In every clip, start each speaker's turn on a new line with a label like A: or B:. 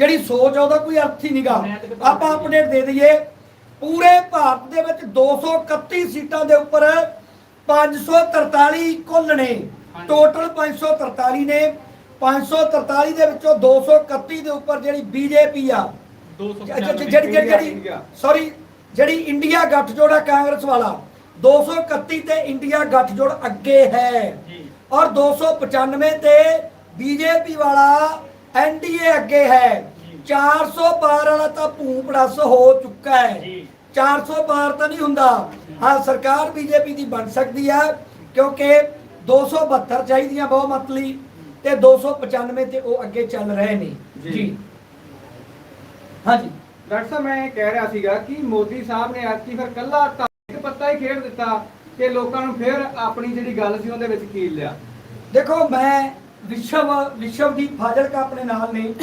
A: ਜਿਹੜੀ ਸੋਚ ਆ ਉਹਦਾ ਕੋਈ ਅਰਥ ਹੀ ਨਹੀਂਗਾ ਆਪਾਂ ਅਪਡੇਟ ਦੇ ਦਈਏ। ਪੂਰੇ ਭਾਰਤ ਦੇ ਵਿੱਚ 231 ਸੀਟਾਂ ਦੇ ਉੱਪਰ 543 ਕੁੱਲ ਨੇ। ਟੋਟਲ 543 ਨੇ। 543 ਦੇ ਵਿੱਚੋਂ 231 ਦੇ ਉੱਪਰ ਜਿਹੜੀ ਬੀਜੇਪੀ ਆ। ਜਿਹੜੀ ਜਿਹੜੀ ਜਿਹੜੀ ਸੌਰੀ ਜਿਹੜੀ ਇੰਡੀਆ ਗੱਠਜੋੜ ਆ ਕਾਂਗਰਸ ਵਾਲਾ। 231 ਤੇ ਇੰਡੀਆ ਗੱਠਜੋੜ ਅੱਗੇ ਹੈ।
B: ਜੀ।
A: ਔਰ 295 ਤੇ ਬੀਜੇਪੀ ਵਾਲਾ ਐਨਡੀਏ ਅੱਗੇ ਹੈ।
B: ਜੀ।
A: 400 ਪਾਰ ਵਾਲਾ ਤਾਂ ਹੋ ਚੁੱਕਾ ਹੈ।
B: ਜੀ।
A: 400 ਪਾਰ ਤਾਂ ਨਹੀਂ ਹੁੰਦਾ। ਹਾਂ ਸਰਕਾਰ ਬੀਜੇਪੀ ਦੀ ਬਣ ਸਕਦੀ ਹੈ ਕਿਉਂਕਿ 272 ਚਾਹੀਦੀਆਂ ਬਹੁਮਤ ਲਈ ਤੇ 295 ਤੇ ਉਹ ਅੱਗੇ ਚੱਲ ਰਹੇ ਨੇ।
C: ਜੀ।
A: ਹਾਂਜੀ।
C: ਡਾਕਟਰ ਸਾਹਿਬ ਮੈਂ ਕਹਿ ਰਿਹਾ ਸੀਗਾ ਕਿ ਮੋਦੀ ਸਾਹਿਬ ਨੇ ਐਤਕੀ ਫਿਰ ਕੱਲਾ ਇੱਕ ਪੱਤਾ ਹੀ ਖੇਡ ਦਿੱਤਾ ਕਿ ਲੋਕਾਂ ਨੂੰ ਫਿਰ ਆਪਣੀ ਜਿਹੜੀ ਗੱਲ ਸੀ ਉਹਦੇ ਵਿੱਚ ਕੀਲ ਲਿਆ?
A: ਦੇਖੋ ਮੈਂ ਵਿਸ਼ਵ ਵਿਸ਼ਵਦੀਪ ਫਾਜ਼ਿਲਕਾ ਆਪਣੇ ਨਾਲ ਨੇ।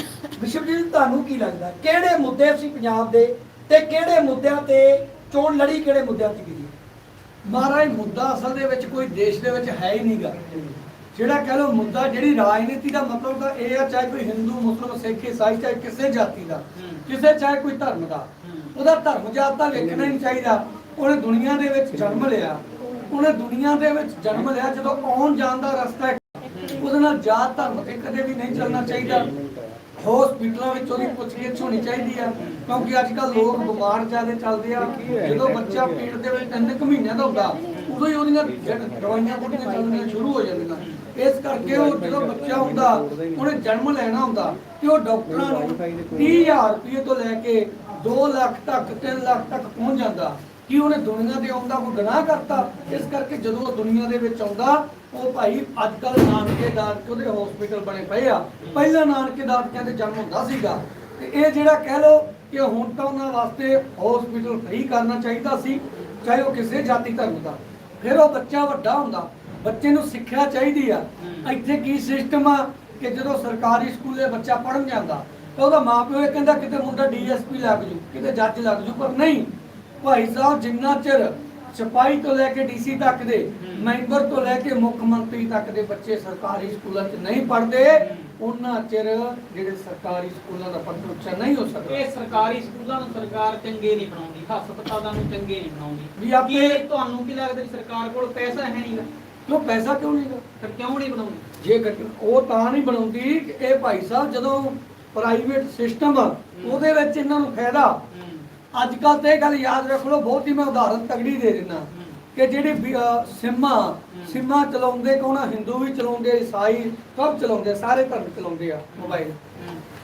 A: ਵਿਸ਼ਵਦੀਪ ਤੁਹਾਨੂੰ ਕੀ ਲੱਗਦਾ? ਕਿਹੜੇ ਮੁੱਦੇ ਸੀ ਪੰਜਾਬ ਦੇ ਤੇ ਕਿਹੜੇ ਮੁੱਦਿਆਂ ਤੇ ਚੋਣ ਲੜੀ ਕਿਹੜੇ ਮੁੱਦਿਆਂ ਤੇ ਗਈ
D: ਮਹਾਰਾਜ ਮੁੱਦਾ ਅਸਲ ਦੇ ਵਿੱਚ ਕੋਈ ਦੇਸ਼ ਦੇ ਵਿੱਚ ਹੈ ਹੀ ਨਹੀਂਗਾ ਜਿਹੜਾ ਕਹ ਲਓ ਮੁੱਦਾ ਜਿਹੜੀ ਰਾਜਨੀਤੀ ਦਾ ਮਤਲਬ ਤਾਂ ਇਹ ਆ ਚਾਹੇ ਕੋਈ ਹਿੰਦੂ ਮੁਸਲਮ ਸਿੱਖ ਈਸਾਈ ਚਾਹੇ ਕਿਸੇ ਜਾਤੀ ਦਾ। ਕਿਸੇ ਚਾਹੇ ਕੋਈ ਧਰਮ ਦਾ। ਉਹਦਾ ਧਰਮ ਜਾਤ ਤਾਂ ਵੇਖਣਾ ਹੀ ਨਹੀਂ ਚਾਹੀਦਾ। ਉਹਨੇ ਦੁਨੀਆ ਦੇ ਵਿੱਚ ਜਨਮ ਲਿਆ। ਉਹਨੇ ਦੁਨੀਆ ਦੇ ਵਿੱਚ ਜਨਮ ਲਿਆ ਜਦੋਂ ਆਉਣ ਜਾਣ ਦਾ ਰਸਤਾ ਉਹਦੇ ਨਾਲ ਜਾਤ ਧਰਮ ਤੇ ਕਦੇ ਵੀ ਨਹੀਂ ਚੱਲਣਾ ਚਾਹੀਦਾ। ਹਸਪੀਟਲਾਂ ਵਿੱਚ ਉਹਦੀ ਪੁੱਛਗਿੱਛ ਹੋਣੀ ਚਾਹੀਦੀ ਆ, ਕਿਉਂਕਿ ਅੱਜ ਕੱਲ ਲੋਕ ਬਿਮਾਰ ਜ਼ਿਆਦਾ ਚੱਲਦੇ ਆ। ਜਦੋਂ ਬੱਚਾ ਪੇਟ ਦੇ ਵਿੱਚ ਤਿੰਨ ਕੁ ਮਹੀਨਿਆਂ ਦਾ ਹੁੰਦਾ, ਉਦੋਂ ਹੀ ਉਹਦੀਆਂ ਦਵਾਈਆਂ ਬੁੱਢੀਆਂ ਚੱਲਣੀਆਂ ਸ਼ੁਰੂ ਹੋ ਜਾਂਦੀਆਂ। ਇਸ ਕਰਕੇ ਉਹ ਜਦੋਂ ਬੱਚਾ ਹੁੰਦਾ, ਉਹਨੇ ਜਨਮ ਲੈਣਾ ਹੁੰਦਾ, ਤੇ ਉਹ ਡਾਕਟਰਾਂ ਨੂੰ 30000 ਰੁਪਏ ਤੋਂ ਲੈ ਕੇ 2 ਲੱਖ ਤੱਕ 3 ਲੱਖ ਤੱਕ ਪਹੁੰਚ ਜਾਂਦਾ। ਕਿ ਉਹਨੇ ਦੁਨੀਆ ਤੇ ਆਉਂਦਾ ਕੋਈ ਗੁਨਾਹ ਕਰਤਾ? ਇਸ ਕਰਕੇ ਜਦੋਂ ਉਹ ਦੁਨੀਆ ਦੇ ਵਿੱਚ ਆਉਂਦਾ, ਉਹ ਭਾਈ ਅੱਜ ਕੱਲ ਨਾਨਕੇ ਦਾਦਕੇ ਉਹਦੇ ਹਸਪੀਟਲ ਬਣੇ ਪਏ ਆ। ਪਹਿਲਾਂ ਨਾਨਕੇ ਦਾਦਕਿਆਂ ਜਨਮ ਹੁੰਦਾ ਸੀਗਾ। ਤੇ ਇਹ ਜਿਹੜਾ ਕਹਿ ਲਓ ਕਿ ਹੁਣ ਤਾਂ ਉਹਨਾਂ ਵਾਸਤੇ ਹਸਪੀਟਲ ਫ੍ਰੀ ਕਰਨਾ ਚਾਹੀਦਾ ਸੀ, ਚਾਹੇ ਉਹ ਕਿਸੇ ਜਾਤੀ ਧਰਮ ਦਾ। ਫਿਰ ਉਹ ਬੱਚਾ ਵੱਡਾ ਹੁੰਦਾ। ਬੱਚੇ ਨੂੰ ਸਿੱਖਿਆ ਚਾਹੀਦੀ ਆ। ਇੱਥੇ ਕੀ ਸਿਸਟਮ ਆ ਕਿ ਜਦੋਂ ਸਰਕਾਰੀ ਸਕੂਲੇ ਬੱਚਾ ਪੜਨ ਜਾਂਦਾ, ਤਾਂ ਉਹਦਾ ਮਾਪਿਓ ਇਹ ਕਹਿੰਦਾ ਕਿਤੇ ਮੁੰਡਾ ਡੀਐਸਪੀ ਲੱਗ ਜੂ, ਕਿਤੇ ਜੱਜ ਲੱਗ ਜੂ, ਪਰ ਨਹੀਂ। ਭਾਈ ਸਾਹਿਬ ਜਿੰਨਾ ਚਿਰ ਸਿਪਾਹੀ ਤੋਂ ਲੈ ਕੇ ਡੀਸੀ ਤੱਕ ਦੇ ਮੈਂਬਰ ਤੋਂ ਲੈ ਕੇ ਮੁੱਖ ਮੰਤਰੀ ਤੱਕ ਦੇ ਬੱਚੇ ਸਰਕਾਰੀ ਸਕੂਲਾਂ 'ਚ ਨਹੀਂ ਪੜ੍ਹਦੇ ਉਹਨਾਂ ਚਿਰ ਜਿਹੜੇ ਸਰਕਾਰੀ ਸਕੂਲਾਂ ਦਾ ਪੱਧਰ ਉੱਚਾ ਨਹੀਂ ਹੋ ਸਕਦਾ।
B: ਇਹ ਸਰਕਾਰੀ ਸਕੂਲਾਂ ਨੂੰ ਸਰਕਾਰ ਚੰਗੇ ਨਹੀਂ ਬਣਾਉਂਦੀ ਹਸਪਤਾਲਾਂ ਨੂੰ ਚੰਗੇ ਨਹੀਂ ਬਣਾਉਂਦੀ।
D: ਵੀ ਆਪੇ-
B: ਤੁਹਾਨੂੰ ਕੀ ਲੱਗਦਾ ਵੀ ਸਰਕਾਰ ਕੋਲ ਪੈਸਾ ਹੈ ਨਹੀਂਗਾ?
D: ਕਿਉਂ ਪੈਸਾ ਕਿਉਂ ਨਹੀਂ?
B: ਫਿਰ ਕਿਉਂ ਨਹੀਂ ਬਣਾਉਂਦੀ?
D: ਜੇ ਉਹ ਤਾਂ ਨਹੀਂ ਬਣਾਉਂਦੀ ਕਿ ਇਹ ਭਾਈ ਸਾਹਿਬ ਜਦੋਂ ਪ੍ਰਾਈਵੇਟ ਸਿਸਟਮ ਉਹਦੇ ਵਿੱਚ ਇਹਨਾਂ ਨੂੰ ਫਾਇਦਾ। ਅੱਜ ਕੱਲ ਤੇ ਇਹ ਗੱਲ ਯਾਦ ਰੱਖ ਲਓ ਬਹੁਤ ਹੀ ਮੈਂ ਉਦਾਹਰਨ ਤਗੜੀ ਦੇ ਦਿੰਦਾ ਕਿ ਜਿਹੜੀ ਸਿੰਮਾਂ ਸਿੰਮਾਂ ਚਲਾਉਂਦੇ ਕੋਣਾ ਹਿੰਦੂ ਵੀ ਚਲਾਉਂਦੇ ਈਸਾਈ ਸਭ ਚਲਾਉਂਦੇ ਸਾਰੇ ਧਰਮ ਚਲਾਉਂਦੇ ਆ ਮੋਬਾਈਲ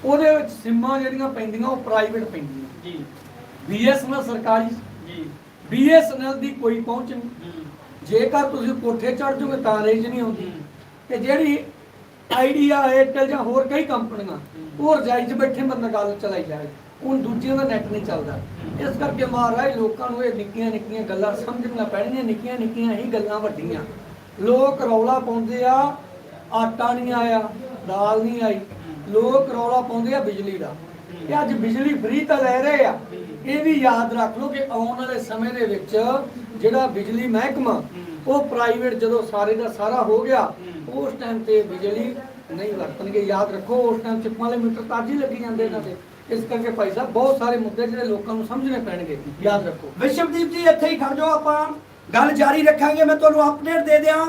D: ਉਹਦੇ ਵਿੱਚ ਸਿੰਮਾਂ ਜਿਹੜੀਆਂ ਪੈਂਦੀਆਂ ਉਹ ਪ੍ਰਾਈਵੇਟ ਪੈਂਦੀਆਂ।
B: ਜੀ।
D: ਬੀਐਸਐਨਐਲ ਸਰਕਾਰੀ।
B: ਜੀ।
D: ਬੀਐਸਐਨਐਲ ਦੀ ਕੋਈ ਪਹੁੰਚ ਨਹੀਂ। ਜੇਕਰ ਤੁਸੀਂ ਕੋਠੇ ਚੜ ਜਾਓਗੇ ਤਾਂ ਰੇਂਜ ਨਹੀਂ ਆਉਂਦੀ
B: ਹੂੰ।
D: ਤੇ ਜਿਹੜੀ ਆਈਡੀਆ ਏਅਰਟੈਲ ਜਾਂ ਹੋਰ ਕਈ ਕੰਪਨੀਆਂ ਉਹ ਰਜਾਈ 'ਚ ਬੈਠੇ ਬੰਦਾ ਗੱਲ ਚਲਾਈ ਜਾਏ ਹੁਣ ਦੂਜਿਆਂ ਦਾ ਨੈਟ ਨਹੀਂ ਚੱਲਦਾ। ਇਸ ਕਰਕੇ ਮਹਾਰਾਜ, ਲੋਕਾਂ ਨੂੰ ਇਹ ਨਿੱਕੀਆਂ ਨਿੱਕੀਆਂ ਗੱਲਾਂ ਸਮਝਣੀਆਂ ਪੈਣਗੀਆਂ, ਨਿੱਕੀਆਂ ਨਿੱਕੀਆਂ ਹੀ ਗੱਲਾਂ ਵੱਡੀਆਂ। ਲੋਕ ਰੌਲਾ ਪਾਉਂਦੇ ਆ, ਆਟਾ ਨਹੀਂ ਆਇਆ, ਦਾਲ ਨਹੀਂ ਆਈ। ਲੋਕ ਰੌਲਾ ਪਾਉਂਦੇ ਆ ਬਿਜਲੀ ਦਾ। ਕਿ ਅੱਜ ਬਿਜਲੀ ਫ੍ਰੀ ਤਾਂ ਲੈ ਰਹੇ ਆ। ਇਹ ਵੀ ਯਾਦ ਰੱਖ ਲਓ ਕਿ ਆਉਣ ਵਾਲੇ ਸਮੇਂ ਦੇ ਵਿੱਚ ਜਿਹੜਾ ਬਿਜਲੀ ਮਹਿਕਮਾ ਉਹ ਪ੍ਰਾਈਵੇਟ ਜਦੋਂ ਸਾਰੇ ਦਾ ਸਾਰਾ ਹੋ ਗਿਆ ਉਸ ਟਾਈਮ ਤੇ ਬਿਜਲੀ ਨਹੀਂ ਵਰਤਣਗੇ ਯਾਦ ਰੱਖੋ ਉਸ ਟਾਈਮ ਚਿੱਪਾਂ ਵਾਲੇ ਮੀਟਰ ਤਾਂ ਅੱਜ ਹੀ ਲੱਗੀ ਜਾਂਦੇ ਇਹਨਾਂ ਦੇ। ਇਸ ਕਰਕੇ ਭਾਈ ਸਾਹਿਬ ਬਹੁਤ ਸਾਰੇ ਮੁੱਦੇ ਜਿਹੜੇ ਲੋਕਾਂ ਨੂੰ ਸਮਝਣੇ ਪੈਣਗੇ ਯਾਦ ਰੱਖੋ।
A: ਵਿਸ਼ਵਦੀਪ ਜੀ ਇੱਥੇ ਹੀ ਖੜ ਜਾਓ ਆਪਾਂ। ਗੱਲ ਜਾਰੀ ਰੱਖਾਂਗੇ ਮੈਂ ਤੁਹਾਨੂੰ ਅਪਡੇਟ ਦੇ ਦਿਆਂ।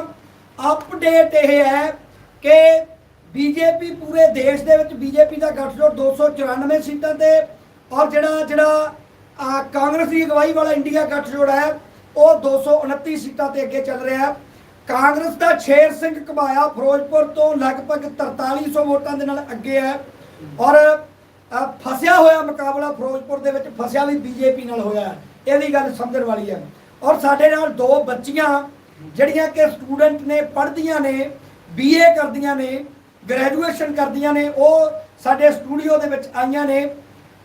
A: ਅਪਡੇਟ ਇਹ ਹੈ ਕਿ ਬੀਜੇਪੀ ਪੂਰੇ ਦੇਸ਼ ਦੇ ਵਿੱਚ ਬੀਜੇਪੀ ਦਾ ਗੱਠਜੋੜ 294 ਸੀਟਾਂ ਤੇ ਔਰ ਜਿਹੜਾ ਜਿਹੜਾ ਕਾਂਗਰਸ ਦੀ ਅਗਵਾਈ ਵਾਲਾ ਇੰਡੀਆ ਗੱਠਜੋੜ ਹੈ ਉਹ 229 ਸੀਟਾਂ ਤੇ ਅੱਗੇ ਚੱਲ ਰਿਹਾ ਹੈ। ਕਾਂਗਰਸ ਦਾ ਸ਼ੇਰ ਸਿੰਘ ਘਬਾਇਆ, ਫਿਰੋਜ਼ਪੁਰ ਤੋਂ ਲਗਭਗ 4300 ਵੋਟਾਂ ਦੇ ਨਾਲ ਅੱਗੇ ਹੈ। ਔਰ ਫਸਿਆ ਹੋਇਆ ਮੁਕਾਬਲਾ ਫਿਰੋਜ਼ਪੁਰ ਦੇ ਵਿੱਚ, ਫਸਿਆ ਵੀ ਬੀਜੇਪੀ ਨਾਲ ਹੋਇਆ ਹੈ। ਇਹ ਵੀ ਗੱਲ ਸਮਝਣ ਵਾਲੀ ਹੈ। ਔਰ ਸਾਡੇ ਨਾਲ ਦੋ ਬੱਚੀਆਂ, ਜਿਹੜੀਆਂ ਕਿ ਸਟੂਡੈਂਟ ਨੇ, ਪੜ੍ਹਦੀਆਂ ਨੇ, ਬੀਏ ਕਰਦੀਆਂ ਨੇ, ਗ੍ਰੈਜੂਏਸ਼ਨ ਕਰਦੀਆਂ ਨੇ, ਉਹ ਸਾਡੇ ਸਟੂਡੀਓ ਦੇ ਵਿੱਚ ਆਈਆਂ ਨੇ।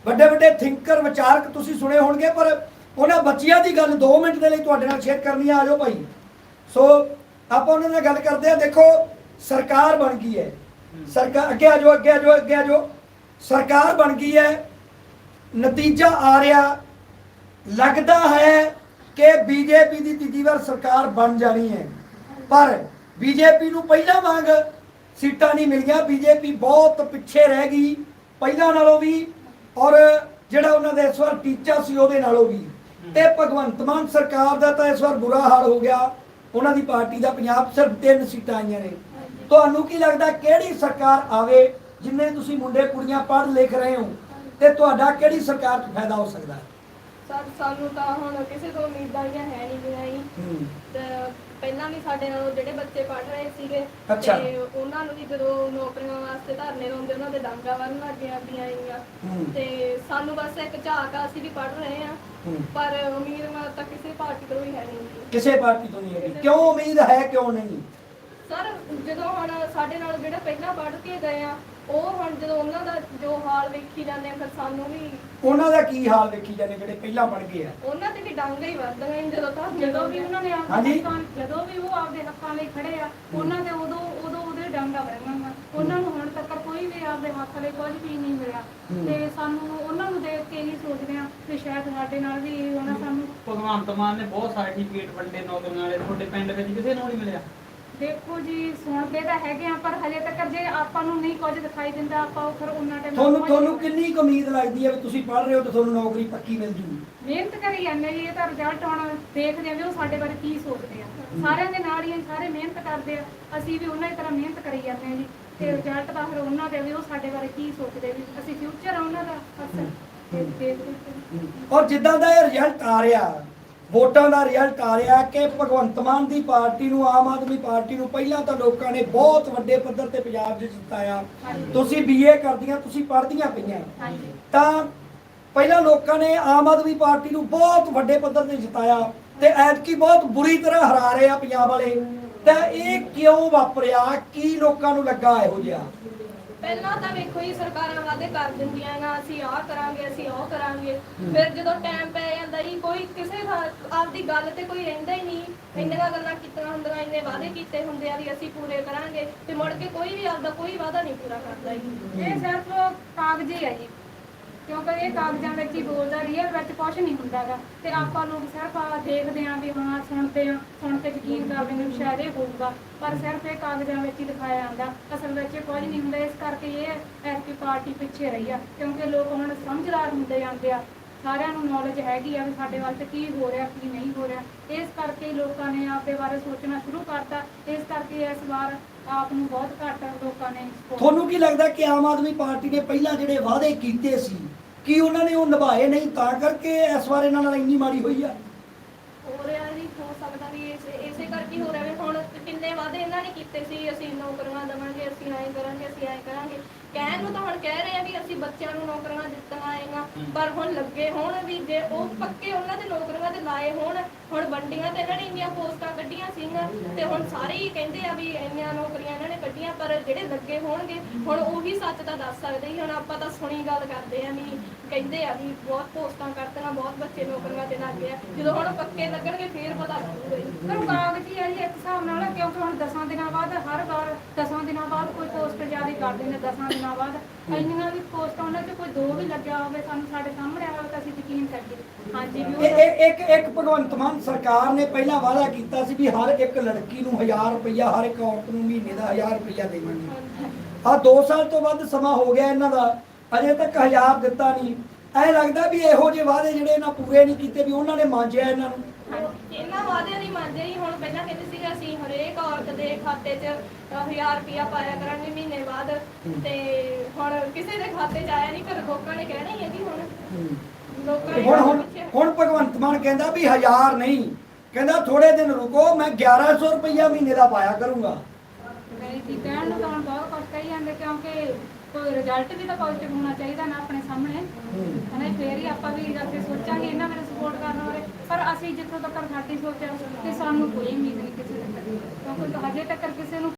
A: ਵੱਡੇ ਵੱਡੇ ਥਿੰਕਰ, ਵਿਚਾਰਕ ਤੁਸੀਂ ਸੁਣੇ ਹੋਣਗੇ, ਪਰ ਉਹਨਾਂ ਬੱਚਿਆਂ ਦੀ ਗੱਲ 2 ਮਿੰਟ ਦੇ ਲਈ ਤੁਹਾਡੇ ਨਾਲ ਸ਼ੇਅਰ ਕਰਨੀ ਆ ਆਜੋ ਭਾਈ। ਸੋ ਆਪਾਂ ਉਹਨਾਂ ਨਾਲ ਗੱਲ ਕਰਦੇ ਆ, ਦੇਖੋ, ਸਰਕਾਰ ਬਣ ਗਈ ਹੈ। ਸਰਕਾਰ ਅੱਗੇ ਆ ਜਾਓ, ਅੱਗੇ ਆ ਜਾਓ, ਅੱਗੇ ਆ ਜਾਓ। ਸਰਕਾਰ ਬਣ ਗਈ ਹੈ। ਨਤੀਜਾ ਆ ਰਿਹਾ। ਲੱਗਦਾ ਹੈ ਕਿ ਬੀਜੇਪੀ ਦੀ ਤੀਜੀ ਵਾਰ ਸਰਕਾਰ ਬਣ ਜਾਣੀ ਹੈ। ਪਰ ਬੀਜੇਪੀ ਨੂੰ ਪਹਿਲਾਂ ਵਾਂਗ ਸੀਟਾਂ ਨਹੀਂ ਮਿਲੀਆਂ। ਬੀਜੇਪੀ ਬਹੁਤ ਪਿੱਛੇ ਰਹਿ ਗਈ। ਪਹਿਲਾਂ ਨਾਲੋਂ ਵੀ, ਔਰ ਜਿਹੜਾ ਉਹਨਾਂ ਦਾ ਇਸ ਵਾਰ ਟੀਚਾ ਸੀ, ਉਹਦੇ ਨਾਲੋਂ ਵੀ। ਤੇ ਭਗਵੰਤ ਮਾਨ ਸਰਕਾਰ ਦਾ ਤਾਂ ਇਸ ਵਾਰ ਬੁਰਾ ਹਾਲ ਹੋ ਗਿਆ। ਉਹਨਾਂ ਦੀ ਪਾਰਟੀ ਦਾ ਪੰਜਾਬ ਸਿਰਫ ਤਿੰਨ ਸੀਟਾਂ ਆਈਆਂ ਨੇ। ਤੁਹਾਨੂੰ ਕੀ ਲੱਗਦਾ ਕਿਹੜੀ ਸਰਕਾਰ ਆਵੇ ਜਿੰਨੇ ਤੁਸੀਂ ਮੁੰਡੇ ਕੁੜੀਆਂ ਪੜ੍ਹ ਲਿਖ ਰਹੇ ਹੋ ਤੇ ਤੁਹਾਡਾ ਕਿਹੜੀ ਸਰਕਾਰ 'ਚ ਫਾਇਦਾ ਹੋ ਸਕਦਾ ਹੈ?
E: ਸਰ ਸਾਨੂੰ ਤਾਂ ਹੁਣ ਕਿਸੇ ਤੋਂ ਉਮੀਦਾਂ ਹੀ ਹੈ ਨਹੀਂ
A: ਹੂੰ।
E: ਤੇ ਪਹਿਲਾਂ ਵੀ ਸਾਡੇ ਨਾਲ ਜਿਹੜੇ ਬੱਚੇ ਪੜ੍ਹ ਰਹੇ ਸੀਗੇ
A: ਅੱਛਾ।
E: ਤੇ ਉਹਨਾਂ ਨੂੰ ਵੀ ਜਦੋਂ ਨੌਕਰੀਆਂ ਵਾਸਤੇ ਧਰਨੇ ਲਾਉਂਦੇ ਉਹਨਾਂ ਦੇ ਡਾਂਗਾ ਵਰਨ ਲੱਗ ਜਾਂਦੀਆਂ ਆਈਆਂ
A: ਹੂੰ।
E: ਤੇ ਸਾਨੂੰ ਬਸ ਇੱਕ ਝਾਕ ਆ ਅਸੀਂ ਵੀ ਪੜ੍ਹ ਰਹੇ ਆ
A: ਹੂੰ।
E: ਪਰ ਉਮੀਦ ਮਾ ਤਾਂ ਕਿਸੇ ਪਾਰਟੀ ਤੋਂ ਵੀ ਹੈ ਨਹੀਂ
A: ਕਿਸੇ ਪਾਰਟੀ ਤੋਂ ਨਹੀਂ ਹੈਗੀ ਕਿਉਂ ਉਮੀਦ ਹੈ ਕਿਉਂ ਨਹੀਂ
E: ਸਰ ਜਦੋਂ ਹੁਣ ਸਾਡੇ ਨਾਲ ਜਿਹੜੇ ਪਹਿਲਾਂ ਪੜ੍ਹ ਕੇ ਗਏ ਆ ਉਹ ਹੁਣ ਜਦੋਂ ਉਹਨਾਂ ਦਾ ਜੋ ਹਾਲ ਵੇਖੀ ਜਾਂਦੇ ਆ ਫਿਰ ਸਾਨੂੰ ਵੀ
A: ਉਹਨਾਂ ਦਾ ਕੀ ਹਾਲ ਵੇਖੀ ਜਾਂਦੇ ਜਿਹੜੇ ਪਹਿਲਾਂ ਪੜ ਗਏ ਆ?
E: ਉਹਨਾਂ ਤੇ ਵੀ ਡਾਂਗਾ ਹੀ ਵੱਧਦੀਆਂ ਜੀ ਜਦੋਂ ਤਾਂ
F: ਜਦੋਂ ਵੀ ਉਹਨਾਂ ਨੇ ਆਪਦੇ
A: ਹਾਂਜੀ।
F: ਹੱਕਾਂ ਜਦੋਂ ਵੀ ਉਹ ਆਪਦੇ ਹੱਕਾਂ ਲਈ ਖੜੇ ਆ ਉਹਨਾਂ ਦੇ ਉਦੋਂ ਉਦੋਂ ਉਹਦੇ ਡਾਂਗਾ ਵਰਗਾਂਗਾ ਉਹਨਾਂ ਨੂੰ ਹੁਣ ਤੱਕ ਕੋਈ ਵੀ ਆਪਦੇ ਹੱਕ ਲਈ ਕੁਝ ਵੀ ਨਹੀਂ ਮਿਲਿਆ। ਤੇ ਸਾਨੂੰ ਉਹਨਾਂ ਨੂੰ ਦੇਖ ਕੇ ਹੀ ਸੋਚਦੇ ਆ ਕਿ ਸ਼ਾਇਦ ਸਾਡੇ ਨਾਲ ਵੀ ਇਹ ਹੋਣਾ ਸਾਨੂੰ
B: ਭਗਵੰਤ ਮਾਨ ਨੇ ਬਹੁਤ ਸਰਟੀਫਿਕੇਟ ਵੰਡੇ ਨੌਕਰੀਆਂ ਵਾਲੇ ਤੁਹਾਡੇ ਪਿੰਡ ਵਿੱਚ ਕਿਸੇ ਨੂੰ ਨਹੀਂ ਮਿਲਿਆ?
F: ਦੇਖੋ ਜੀ ਸੁਣਦੇ ਤਾਂ ਹੈਗੇ ਆ ਪਰ ਹਜੇ ਤੱਕ ਜੇ ਆਪਾਂ ਨੂੰ ਨਹੀਂ ਕੁਝ ਦਿਖਾਈ ਦਿੰਦਾ ਆਪਾਂ ਉਹ ਫਿਰ ਉਹਨਾਂ ਟਾਈਮ
A: ਤੁਹਾਨੂੰ ਤੁਹਾਨੂੰ ਕਿੰਨੀ ਕੁ ਉਮੀਦ ਲੱਗਦੀ ਹੈ ਵੀ ਤੁਸੀਂ ਪੜ ਰਹੇ ਹੋ ਤੇ ਤੁਹਾਨੂੰ ਨੌਕਰੀ ਪੱਕੀ ਮਿਲ ਜੂਗੀ?
F: ਮਿਹਨਤ ਕਰੀ ਜਾਂਦੇ ਜੀ ਇਹ ਤਾਂ ਰਿਜ਼ਲਟ ਹੁਣ ਦੇਖਦੇ ਆ ਵੀ ਉਹ ਸਾਡੇ ਬਾਰੇ ਕੀ ਸੋਚਦੇ ਆ। ਸਾਰਿਆਂ ਦੇ ਨਾਲ ਹੀ ਆ, ਸਾਰੇ ਮਿਹਨਤ ਕਰਦੇ ਆ। ਅਸੀਂ ਵੀ ਉਹਨਾਂ ਦੀ ਤਰ੍ਹਾਂ ਮਿਹਨਤ ਕਰੀ ਜਾਂਦੇ ਆ ਜੀ ਤੇ ਰਿਜ਼ਲਟ ਤਾਂ ਫਿਰ ਉਹਨਾਂ ਦੇ ਵੀ ਉਹ ਸਾਡੇ ਬਾਰੇ ਕੀ ਸੋਚਦੇ ਵੀ ਅਸੀਂ ਫਿਊਚਰ ਆ ਉਹਨਾਂ ਦਾ ਅਸਲ ਤੇ ਦੇਖਦੇ ਹਾਂ।
A: ਔਰ ਜਿੱਦਾਂ ਦਾ ਇਹ ਰਿਜ਼ਲਟ ਆ ਰਿਹਾ ਵੋਟਾਂ ਦਾ ਰਿਜ਼ਲਟ ਆ ਰਿਹਾ ਕਿ ਭਗਵੰਤ ਮਾਨ ਦੀ ਪਾਰਟੀ ਨੂੰ ਆਮ ਆਦਮੀ ਪਾਰਟੀ ਨੂੰ ਪਹਿਲਾਂ ਤਾਂ ਲੋਕਾਂ ਨੇ ਬਹੁਤ ਵੱਡੇ ਪੱਧਰ ਤੇ ਪੰਜਾਬ 'ਚ ਜਿਤਾਇਆ। ਤੁਸੀਂ ਬੀਏ ਕਰਦੀਆਂ ਤੁਸੀਂ ਪੜ੍ਹਦੀਆਂ ਪਈਆਂ। ਤਾਂ ਪਹਿਲਾਂ ਲੋਕਾਂ ਨੇ ਆਮ ਆਦਮੀ ਪਾਰਟੀ ਨੂੰ ਬਹੁਤ ਵੱਡੇ ਪੱਧਰ ਤੇ ਜਿਤਾਇਆ ਤੇ ਐਤਕੀ ਬਹੁਤ ਬੁਰੀ ਤਰ੍ਹਾਂ ਹਰਾ ਰਹੇ ਆ ਪੰਜਾਬ ਵਾਲੇ। ਤਾਂ ਇਹ ਕਿਉਂ ਵਾਪਰਿਆ? ਕੀ ਲੋਕਾਂ ਨੂੰ ਲੱਗਾ ਇਹੋ ਜਿਹਾ?
E: ਪਹਿਲਾਂ ਤਾਂ ਵੇਖੋ ਜੀ ਸਰਕਾਰਾਂ ਵਾਅਦੇ ਕਰ ਦਿੰਦੀਆਂ ਗਾ ਅਸੀਂ ਆਹ ਕਰਾਂਗੇ ਅਸੀਂ ਉਹ ਕਰਾਂਗੇ। ਫਿਰ ਜਦੋਂ ਟਾਈਮ ਪੈ ਜਾਂਦਾ ਜੀ ਆਪਦੀ ਗੱਲ ਤੇ ਕੋਈ ਰਹਿੰਦਾ ਹੀ ਨਹੀਂ। ਇੰਨੀਆਂ ਗੱਲਾਂ ਕੀਤੀਆਂ ਹੁੰਦੀਆਂ, ਇੰਨੇ ਵਾਅਦੇ ਕੀਤੇ ਹੁੰਦੇ ਆ ਵੀ ਅਸੀਂ ਪੂਰੇ ਕਰਾਂਗੇ ਤੇ ਮੁੜ ਕੇ ਕੋਈ ਵੀ ਆਪਦਾ ਕੋਈ ਵਾਅਦਾ ਨਹੀਂ ਪੂਰਾ ਕਰਦਾ ਜੀ।
F: ਇਹ ਸਿਰਫ ਕਾਗਜ਼ੀ ਹੈ ਜੀ। ਕਿਉਂਕਿ ਇਹ ਕਾਗਜ਼ਾਂ ਵਿੱਚ ਹੀ ਬੋਲਦਾ ਰੀਅਲ ਵਿੱਚ ਕੁਝ ਨਹੀਂ ਹੁੰਦਾਗਾ ਤੇ ਆਪਾਂ ਲੋਕ ਸਿਰਫ ਆ ਦੇਖਦੇ ਆਂ ਵੀ ਹਾਂ, ਸੁਣਦੇ ਆਂ ਸੁਣ ਕੇ ਯਕੀਨ ਕਰਦੇ ਨੇ ਵੀ ਸ਼ਾਇਦ ਇਹ ਹੋਊਗਾ। ਪਰ ਸਿਰਫ ਇਹ ਕਾਗਜ਼ਾਂ ਵਿੱਚ ਹੀ ਦਿਖਾਇਆ ਜਾਂਦਾ। ਅਸਲ ਵਿੱਚ ਕੁਝ ਨਹੀਂ ਹੁੰਦਾ। ਇਸ ਕਰਕੇ ਇਹ ਐਸਪੀ ਪਾਰਟੀ ਪਿੱਛੇ ਰਹੀ ਆ। ਕਿਉਂਕਿ ਲੋਕ ਹੁਣ ਸਮਝਦਾਰ ਹੁੰਦੇ ਜਾਂਦੇ ਆ। ਸਾਰਿਆਂ ਨੂੰ ਨੌਲੇਜ ਹੈਗੀ ਆ ਵੀ ਸਾਡੇ ਵੱਲ ਤੇ ਕੀ ਹੋ ਰਿਹਾ ਕੀ ਨਹੀਂ ਹੋ ਰਿਹਾ। ਇਸ ਕਰਕੇ ਲੋਕਾਂ ਨੇ ਆਪਦੇ ਬਾਰੇ ਸੋਚਣਾ ਸ਼ੁਰੂ ਕਰਤਾ। ਇਸ ਕਰਕੇ ਇਸ ਵਾਰ ਆਪ ਨੂੰ ਬਹੁਤ ਘੱਟ ਲੋਕਾਂ ਨੇ support
A: ਤੁਹਾਨੂੰ ਕੀ ਲੱਗਦਾ ਕਿ ਆਮ ਆਦਮੀ ਪਾਰਟੀ ਨੇ ਪਹਿਲਾਂ ਜਿਹੜੇ ਵਾਅਦੇ ਕੀਤੇ ਸੀ ਕੀ ਉਹਨਾਂ ਨੇ ਉਹ ਨਿਭਾਏ ਨਹੀਂ? ਤਾਂ ਕਰਕੇ ਇਸ ਵਾਰ ਇਹਨਾਂ ਨਾਲ ਇੰਨੀ ਮਾੜੀ ਹੋਈ ਆ?
E: ਹੋ ਰਿਹਾ ਜੀ ਹੋ ਸਕਦਾ ਵੀ ਇਸੇ ਇਸੇ ਕਰਕੇ ਹੀ ਰਿਹਾ ਵੀ ਹੁਣ ਕਿੰਨੇ ਵਾਅਦੇ ਇਹਨਾਂ ਨੇ ਕੀਤੇ ਸੀ ਅਸੀਂ ਨੌਕਰੀਆਂ ਦੇਵਾਂਗੇ ਅਸੀਂ ਐਂ ਕਰਾਂਗੇ ਅਸੀਂ ਐਂ ਕਹਿਣ ਨੂੰ ਤਾਂ ਹੁਣ ਕਹਿ ਰਹੇ ਆ ਵੀ ਅਸੀਂ ਬੱਚਿਆਂ ਨੂੰ ਨੌਕਰੀਆਂ ਦਿੱਤੀਆਂ ਆਏਗਾ ਪਰ ਹੁਣ ਲੱਗੇ ਹੋਣ ਵੀ ਜੇ ਉਹ ਪੱਕੇ ਉਹਨਾਂ ਦੇ ਨੌਕਰੀਆਂ ਤੇ ਲਾਏ ਹੋਣ ਹੁਣ ਵੰਡੀਆਂ ਤੇ ਇਹਨਾਂ ਨੇ ਇੰਨੀਆਂ ਪੋਸਟਾਂ ਕੱਢੀਆਂ ਸੀਗੀਆਂ ਤੇ ਹੁਣ ਸਾਰੇ ਹੀ ਕਹਿੰਦੇ ਆ ਵੀ ਇੰਨੀਆਂ ਨੌਕਰੀਆਂ ਇਹਨਾਂ ਨੇ ਕੱਢੀਆਂ ਪਰ ਜਿਹੜੇ ਲੱਗੇ ਹੋਣਗੇ ਹੁਣ ਉਹੀ ਸੱਚ ਤਾਂ ਦੱਸ ਸਕਦੇ ਹੀ ਹੁਣ ਆਪਾਂ ਤਾਂ ਸੁਣੀ ਗੱਲ ਕਰਦੇ ਆ ਵੀ ਕਹਿੰਦੇ ਆ ਵੀ ਬਹੁਤ ਪੋਸਟਾਂ ਕੱਢਤੀਆਂ ਬਹੁਤ ਬੱਚੇ ਨੌਕਰੀਆਂ ਤੇ ਲੱਗ ਗਏ ਆ। ਜਦੋਂ ਹੁਣ ਪੱਕੇ ਲੱਗਣਗੇ ਫੇਰ ਪਤਾ ਲੱਗੂਗਾ ਜੀ।
F: ਪਰ ਕਾਗਜ਼ੀ ਹੈ ਜੀ ਇੱਕ ਹਿਸਾਬ ਨਾਲ ਕਿਉਂਕਿ ਹੁਣ 10 ਦਿਨਾਂ ਬਾਅਦ ਹਰ ਵਾਰ 10 ਦਿਨਾਂ ਬਾਅਦ ਕੋਈ ਪੋਸਟ ਜਾਰੀ ਕਰ ਦਿੰਦੇ 10 ਦਿਨਾਂ ਬਾਅਦ। ਇੰਨੀਆਂ ਵੀ ਪੋਸਟਾਂ ਉਹਨਾਂ 'ਚ ਕੋਈ ਦੋ ਵੀ ਲੱਗਿਆ ਹੋਵੇ ਸਾਨੂੰ ਸਾਡੇ ਸਾਹਮਣੇ ਆਵੇ ਤਾਂ ਅਸੀਂ ਯਕੀਨ ਕਰੀਏ। ਹਾਂਜੀ ਵੀ
A: ਇਹ
F: ਉਹ
A: ਇਹ- ਇੱਕ ਇੱਕ ਭਗਵੰਤ ਮਾਨ ਸਰਕਾਰ ਨੇ ਪਹਿਲਾਂ ਵਾਅਦਾ ਕੀਤਾ ਸੀ ਵੀ ਹਰ ਇੱਕ ਲੜਕੀ ਨੂੰ 1000 ਰੁਪਇਆ ਹਰ ਇੱਕ ਔਰਤ ਨੂੰ ਮਹੀਨੇ ਦਾ 1000 ਰੁਪਇਆ ਦੇਵਾਂਗੇ। ਆ 2 ਸਾਲ ਤੋਂ ਵੱਧ ਸਮਾਂ ਹੋ ਗਿਆ ਇਹਨਾਂ ਦਾ। ਅਜੇ ਤੱਕ 1000 ਦਿੱਤਾ ਨਹੀਂ। ਐ ਲੱਗਦਾ ਵੀ ਇਹੋ ਜਿਹੇ ਵਾਅਦੇ ਜਿਹੜੇ ਇਹਨਾਂ ਪੂਰੇ ਨਹੀਂ ਕੀਤੇ ਵੀ ਉਹਨਾਂ ਨੇ ਮਾਂਜਿਆ ਇਹਨਾਂ ਨੂੰ।
E: ਇਹਨਾਂ ਵਾਅਦਿਆਂ ਦੀ ਮੰਨਦੇ ਹੀ ਹੁਣ ਪਹਿਲਾਂ ਕਹਿੰਦੇ ਸੀ ਅਸੀਂ ਹਰੇਕ ਔਰਤ ਦੇ ਖਾਤੇ 'ਚ 1000 ਰੁਪਇਆ ਪਾਇਆ ਕਰਾਂਗੇ ਮਹੀਨੇ ਬਾਅਦ। ਤੇ ਹੁਣ ਕਿਸੇ ਦੇ ਖਾਤੇ 'ਚ ਆਇਆ ਨਹੀਂ ਪਰ ਲੋਕਾਂ ਨੇ ਕਹਿਣਾ ਹੀ ਹੈ ਜੀ ਹੁਣ। ਲੋਕਾਂ ਨੇ
A: ਹੁਣ ਹੁਣ ਹੁਣ ਭਗਵੰਤ ਮਾਨ ਕਹਿੰਦਾ ਵੀ 1000 ਨਹੀਂ। ਕਹਿੰਦਾ ਥੋੜੇ ਦਿਨ ਰੁਕੋ ਮੈਂ 1100 ਰੁਪਇਆ ਮਹੀਨੇ ਦਾ ਪਾਇਆ ਕਰੂੰਗਾ।
F: ਜੀ ਕਹਿਣ ਨੂੰ ਤਾਂ ਬਹੁਤ ਕੁਝ ਕਹੀ ਜਾਂਦੇ ਕਿਉਂਕਿ ਕੋਈ ਰਿਜ਼ਲਟ ਵੀ ਤਾਂ ਪੋਜ਼ਿਟਿਵ ਹੋਣਾ ਚਾਹੀਦਾ ਨਾ ਆਪਣੇ ਸਾਹਮਣੇ। ਹਨਾ, ਫੇਰ ਹੀ ਆਪਾਂ ਵੀ ਅੱਗੇ ਸੋਚਾਂਗੇ ਇਹਨਾਂ ਮੇਰੇ ਸਪੋਰਟ ਕਰਨ ਬਾਰੇ। ਪਰ ਅਸੀਂ ਜਿੱਥੋਂ ਤੱਕ ਸਾਡੀ ਸੋਚ ਹੈ ਕਿ ਸਾਨੂੰ ਕੋਈ ਉਮੀਦ ਨਹੀਂ ਕਿਸੇ ਤੱਕ ਕਿਉਂਕਿ ਹਜੇ ਤੱਕ ਕਿਸੇ ਨੂੰ